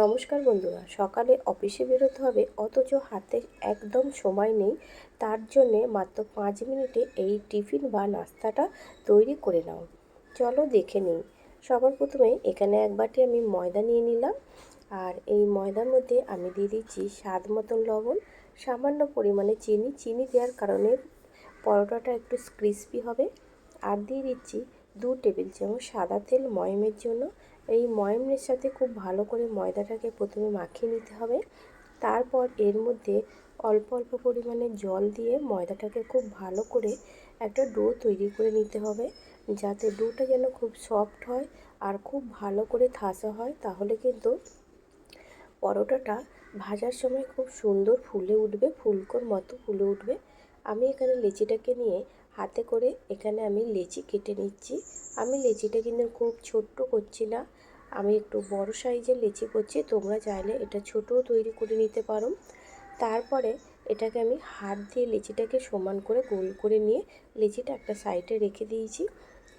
নমস্কার বন্ধুরা, সকালে অফিসে বেরোতে হবে, অথচ হাতে একদম সময় নেই, তার জন্যে মাত্র পাঁচ মিনিটে এই টিফিন বা নাস্তাটা তৈরি করে নাও। চলো দেখে নিই। সবার প্রথমে এখানে এক বাটি আমি ময়দা নিয়ে নিলাম, আর এই ময়দার মধ্যে আমি দিয়ে দিচ্ছি স্বাদ মতন লবণ, সামান্য পরিমাণে চিনি। চিনি দেওয়ার কারণে পরোটাটা একটু ক্রিস্পি হবে। আর দিয়ে দিচ্ছি দু টেবিল চামচ সাদা তেল ময়মের জন্য এই ময়মের সাথে খুব ভালো করে ময়দাটাকে প্রথমে মাখিয়ে নিতে হবে। তারপর এর মধ্যে অল্প অল্প পরিমাণে জল দিয়ে ময়দাটাকে খুব ভালো করে একটা ডো তৈরি করে নিতে হবে। যাতে ডোটা যেন খুব সফট হয় আর খুব ভালো করে থাসা হয়। তাহলে কিন্তু পরোটাটা ভাজার সময় খুব সুন্দর ফুলে উঠবে, ফুলকোর মতো ফুলে উঠবে। আমি এখানে লেচিটাকে নিয়ে হাতে করে এখানে আমি লেচি কেটে নিচ্ছি। আমি লেচিটা কিন্তু খুব ছোট্ট করছি না। আমি একটু বড় সাইজের লেচি করছি। তোমরা চাইলে এটা ছোটও তৈরি করে নিতে পারো। তারপরে এটাকে আমি হাত দিয়ে লেচিটাকে সমান করে গোল করে নিয়ে লেচিটা একটা সাইডে রেখে দিয়েছি।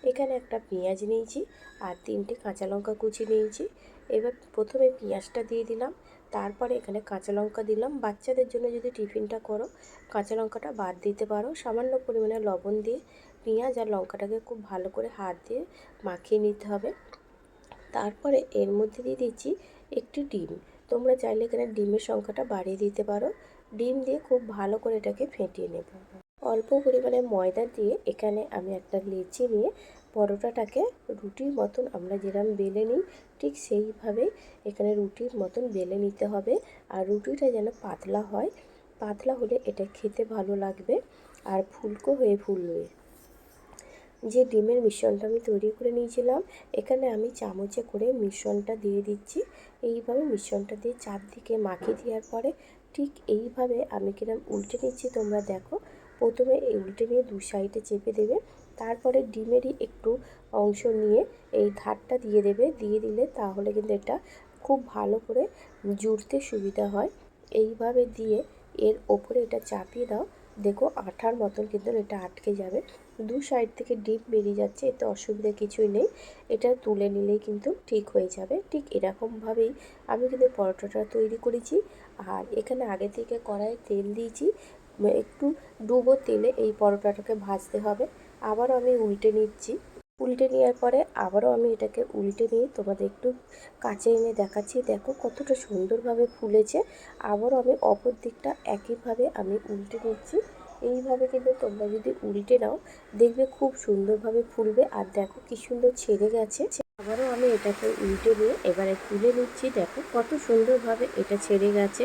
এখানে একটা পেঁয়াজ নিয়েছি আর তিনটে কাঁচা লঙ্কা কুচি নিয়েছি। এবার প্রথমে পেঁয়াজটা দিয়ে দিলাম। তারপরে এখানে কাঁচা লঙ্কা দিলাম। বাচ্চাদের জন্য যদি টিফিনটা করো, কাঁচা লঙ্কাটা বাদ দিতে পারো। সামান্য পরিমাণে লবণ দিয়ে পেঁয়াজ আর লঙ্কাটাকে খুব ভালো করে হাত দিয়ে মাখিয়ে নিতে হবে। তারপরে এর মধ্যে দিয়ে দিচ্ছি একটি ডিম। তোমরা চাইলে এখানে ডিমের সংখ্যাটা বাড়িয়ে দিতে পারো। ডিম দিয়ে খুব ভালো করে এটাকে ফেটিয়ে নেব। অল্প পরিমাণে ময়দা দিয়ে এখানে আমি একটা লিচি নিয়ে পরোটাটাকে রুটির মতন আমরা যেরকম বেলে নিই, ঠিক সেইভাবে এখানে রুটির মতন বেলে নিতে হবে। আর রুটিটা যেন পাতলা হয়, পাতলা হলে এটা খেতে ভালো লাগবে আর ফুলকো হয়ে ফুলবে। যে ডিমের মিশ্রণটা আমি তৈরি করে নিয়েছিলাম, এখানে আমি চামচে করে মিশ্রণটা দিয়ে দিচ্ছি। এইভাবে মিশ্রণটা দিয়ে চারদিকে মাখিয়ে দেওয়ার পরে ঠিক এইভাবে আমি কিরম উল্টে নিচ্ছি তোমরা দেখো। প্রথমে এই উল্টে নিয়ে দু সাইডে চেপে দেবে। তারপরে ডিমেরই একটু অংশ নিয়ে এই ধারটা দিয়ে দেবে, দিয়ে দিলে তাহলে কিন্তু এটা খুব ভালো করে জুড়তে সুবিধা হয়। এইভাবে দিয়ে এর ওপরে এটা চাপিয়ে দাও। দেখো আঠার মতন কিন্তু এটা আটকে যাবে। দু সাইড থেকে ডিপ বেরিয়ে যাচ্ছে, এতে অসুবিধা কিছুই নেই। এটা তুলে নিলেই কিন্তু ঠিক হয়ে যাবে। ঠিক এরকমভাবেই আমি কিন্তু পরোটাটা তৈরি করেছি। আর এখানে আগে থেকে কড়াইয়ে তেল দিয়েছি। একটু ডুবো তেলে এই পরোটাটাকে ভাজতে হবে। আবারও আমি উল্টে নিচ্ছি। উল্টে নেওয়ার পরে আবারও আমি এটাকে উল্টে নিয়ে তোমাদের একটু কাছে এনে দেখাচ্ছি। দেখো কতটা সুন্দরভাবে ফুলেছে। আবারও আমি অপর দিকটা একইভাবে আমি উল্টে নিচ্ছি। এইভাবে কিন্তু তোমরা যদি উল্টে নাও, দেখবে খুব সুন্দরভাবে ফুলবে। আর দেখো কি সুন্দর ছেড়ে গেছে। আবারও আমি এটাকে উল্টে নিয়ে এবারে তুলে নিচ্ছি। দেখো কত সুন্দরভাবে এটা ছেড়ে গেছে।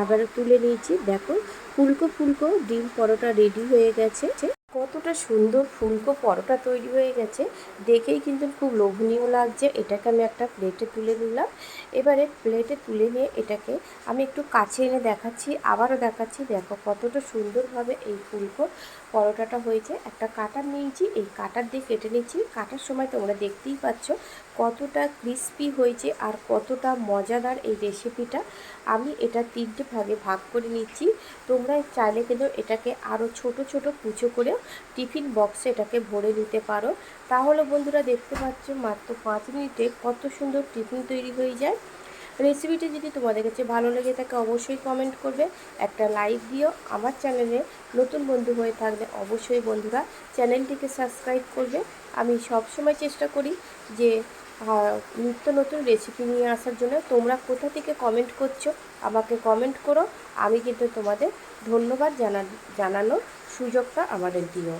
আবারও তুলে নিয়েছি দেখো ফুলকো ফুলকো, ডিম পরোটা রেডি হয়ে গেছে। কতটা সুন্দর ফুলকো পরোটা তৈরি হয়ে গেছে। দেখেই কিন্তু খুব লোভনীয় লাগছে। এটাকে আমি একটা প্লেটে তুলে নিলাম। এবারে প্লেটে তুলে নিয়ে এটাকে আমি একটু কাছে এনে দেখাচ্ছি, আবারও দেখাচ্ছি। দেখো কতটা সুন্দরভাবে এই ফুলকো পরোটাটা হয়েছে। একটা কাটার নিয়েছি, এই কাটার দিয়ে কেটে নিচ্ছি। কাটার সময় তোমরা দেখতেই পাচ্ছ কতটা ক্রিস্পি হয়েছে আর কতটা মজাদার এই রেসিপিটা আমি এটা তিনটে ভাগে ভাগ করে নিচ্ছি। তোমরা চাইলে কিন্তু এটাকে আরও ছোট ছোট কুচো করে টিফিন বক্সে এটাকে ভরে নিতে পারো। তাহলে বন্ধুরা দেখতে পাচ্ছ মাত্র পাঁচ মিনিটে কত সুন্দর টিফিন তৈরি হয়ে যায়। রেসিপিটি যদি তোমাদের কাছে ভালো লেগে থাকে অবশ্যই কমেন্ট করবে, একটা লাইক দিও। আমার চ্যানেলে নতুন বন্ধু হয়ে থাকলে অবশ্যই বন্ধুরা চ্যানেলটিকে সাবস্ক্রাইব করবে। আমি সব সময় চেষ্টা করি যে নিত্য নতুন রেসিপি নিয়ে আসার জন্য তোমরা কোথা থেকে কমেন্ট করছ, আমাকে কমেন্ট করো। আমি কিন্তু তোমাদের ধন্যবাদ জানা জানানোর সুযোগটা আমাদের দিও।